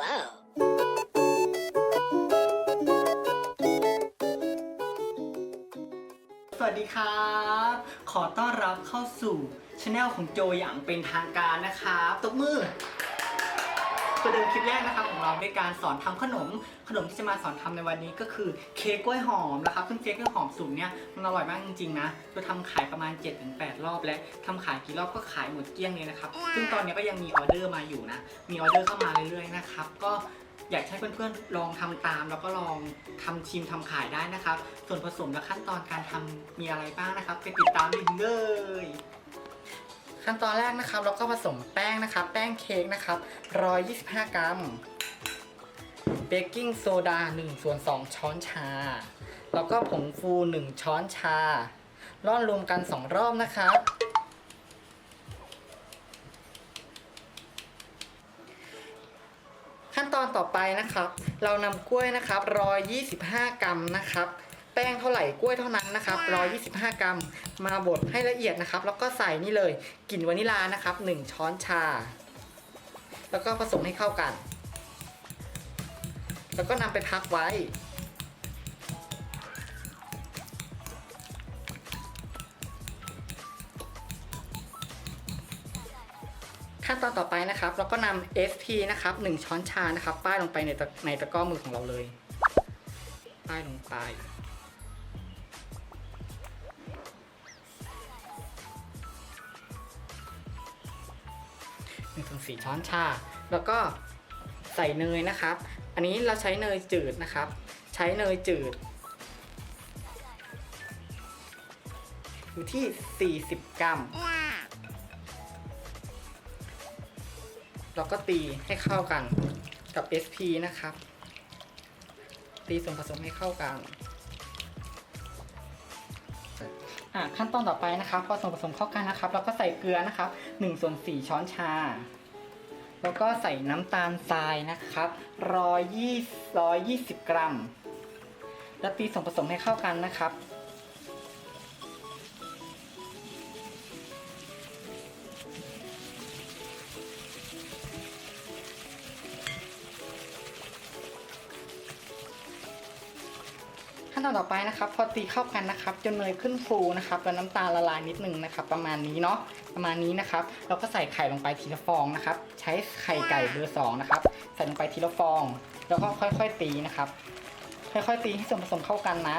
Wow. สวัสดีครับ ขอต้อนรับเข้าสู่ช anel ของโจอย่างเป็นทางการนะครับตบมือ ประเดิมคลิปแรกนะครับของเราด้วยการสอนทำขนม ขนมที่จะมาสอนทำในวันนี้ก็คือเค้กกล้วยหอมนะครับซึ่งเค้กกล้วยหอมสูตรเนี้ยมันอร่อยมากจริงๆนะเราทำขายประมาณ 7-8 รอบ และทำขายกี่รอบก็ขายหมดเกลี้ยงเลยนะครับซึ่งตอนนี้ก็ยังมีออเดอร์มาอยู่นะ มีออเดอร์เข้ามาเรื่อยๆนะครับก็อยากให้เพื่อนๆลองทำตาม แล้วก็ลองทำชิมทำขายได้นะครับ ส่วนผสมและขั้นตอนการทำมีอะไรบ้างนะครับ ไปติดตามได้เลย ขั้นตอนแรกนะครับเราก็ผสมแป้งนะครับ แป้งเค้กนะครับ125 กรัมเบกกิ้งโซดา1ส่วน2ช้อนชา แล้วก็ผงฟู 1 ช้อนชา ร่อนรวมกัน 2 รอบนะครับขั้นตอนต่อไปนะครับ เรานำกล้วยนะครับ125 กรัมนะครับ แป้งเท่าไหร่กล้วยเท่านั้นนะครับ 125 กรัม มาบดให้ละเอียดนะครับ แล้วก็ใส่นี่เลยกลิ่นวานิลานะครับ 1 ช้อนชา แล้วก็ผสมให้เข้ากัน แล้วก็นำไปพักไว้ ขั้นตอนต่อไปนะครับ เราก็นำ SP นะครับ 1 ช้อนชานะครับ ป้ายลงไปในตะในตะกร้อมือของเราเลย ป้ายลงไป หนึ่งถึงสี่ช้อนชา แล้วก็ใส่เนยนะครับ อันนี้เราใช้เนยจืดนะครับ ใช้เนยจืด อยู่ที่ 40 กรัม เราก็ตีให้เข้ากันกับ SP นะครับ ตีส่วนผสมให้เข้ากัน อะขั้นตอนต่อไปนะครับพอส่วนผสมเข้ากันนะครับ เราก็ใส่เกลือนะครับ1ส่วน4ช้อนชา แล้วก็ใส่น้ำตาลทรายนะครับ120 120กรัม แล้วตีส่วนผสมให้เข้ากันนะครับ นตอนต่อไปนะครับ พอตีเข้ากันนะครับ จนเนยขึ้นฟูนะครับแล้วน้ำตาลละลายนิดนึงนะครับ ประมาณนี้เนาะประมาณนี้นะครับ เราก็ใส่ไข่ลงไปทีละฟองนะครับ ใช้ไข่ไก่เบอร์สองนะครับใส่ลงไปทีละฟอง แล้วก็ค่อยๆตีนะครับ ค่อยๆตีให้ส่วนผสมเข้ากันนะ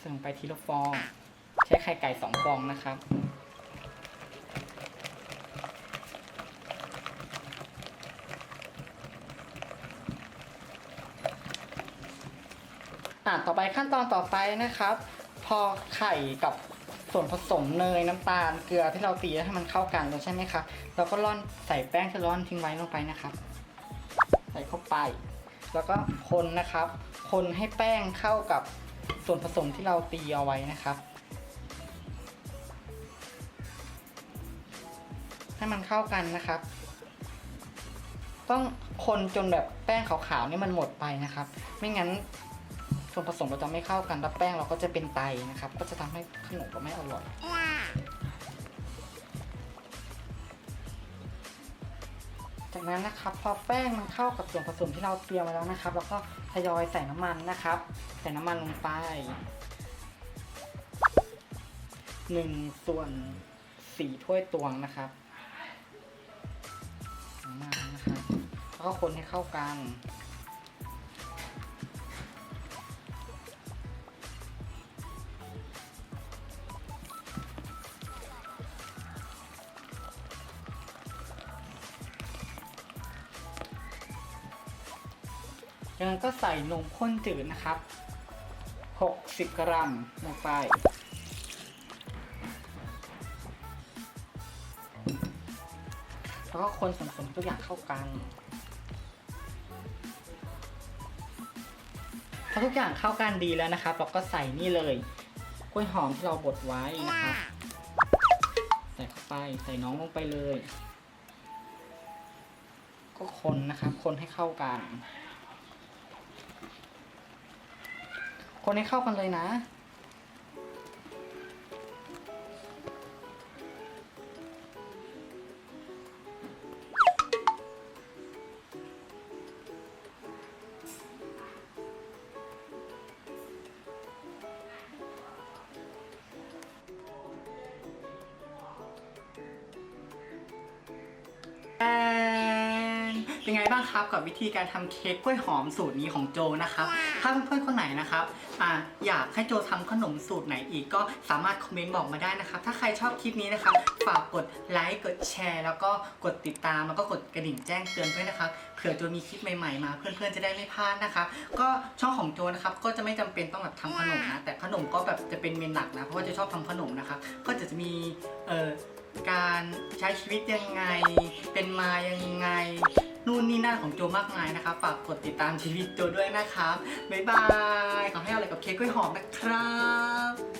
ใส่งไปทีละฟอง ใช้ไข่ไก่สองฟองนะครับอะต่อไปขั้นตอนต่อไปนะครับ พอไข่กับส่วนผสมเนยน้ำตาลเกลือที่เราตีให้มันเข้ากันแล้วใช่ไหมครับเราก็ร่อนใส่แป้งที่ร่อนทิ้งไว้ลงไปนะครับ ใส่เข้าไป แล้วก็คนนะครับ คนให้แป้งเข้ากับส่วนผสมที่เราตีเอาไว้นะครับ ให้มันเข้ากันนะครับ ต้องคนจนแบบแป้งขาวๆนี่มันหมดไปนะครับ ไม่งั้นส่วนผสมเราจะไม่เข้ากันแล้วแป้งเราก็จะเป็นไตนะครับ ก็จะทำให้ขนมเราไม่อร่อยจากนั้นนะครับพอแป้งมันเข้ากับส่วนผสมที่เราเตรียมไว้แล้วนะครับ แล้วก็ทยอยใส่น้ำมันนะครับ ใส่น้ำมันลงไปหนึ่งส่วนสี่ถ้วยตวงนะครับ ก็คนให้เข้ากัน จากนั้นก็ใส่นมข้นจืดนะครับ 60 กรัมลงไปแล้วก็คนส่วนผสมทุกอย่างเข้ากัน พอทุกอย่างเข้ากันดีแล้วนะครับ เราก็ใส่นี่เลยกล้วยหอมที่เราบดไว้นะครับใส่เข้าไปใส่น้องลงไปเลย ก็คนนะครับ คนให้เข้ากัน คนให้เข้ากันเลยนะ เป็นไงบ้างครับกับวิธีการทำเค้กกล้วยหอมสูตรนี้ของโจนะครับถ้าเพื่อนๆคนไหนนะครับอ่าอยากให้โจทำขนมสูตรไหนอีกก็สามารถคอมเมนต์บอกมาได้นะครับ ถ้าใครชอบคลิปนี้นะครับฝากกดไลค์กดแชร์ แล้วก็กดติดตามแล้วก็กดกระดิ่งแจ้งเตือนด้วยนะครับเผื่อโจมีคลิปใหม่ๆมา เพื่อนๆจะได้ไม่พลาดนะคะก็ช่องของโจนะครับก็จะไม่จำเป็นต้องแบบทำขนมนะแต่ขนมก็แบบจะเป็นเมนหลักนะเพราะว่าจะชอบทำขนมนะครับก็จะมีเอ่อการใช้ชีวิตยังไง เป็นมายังไง นู่นนี่นั่นของโจมากมายนะครับ ฝากกดติดตามชีวิตโจด้วยนะครับ บ๊ายบาย ขอให้อร่อะไรกับเค้กกล้วยหอมนะครับ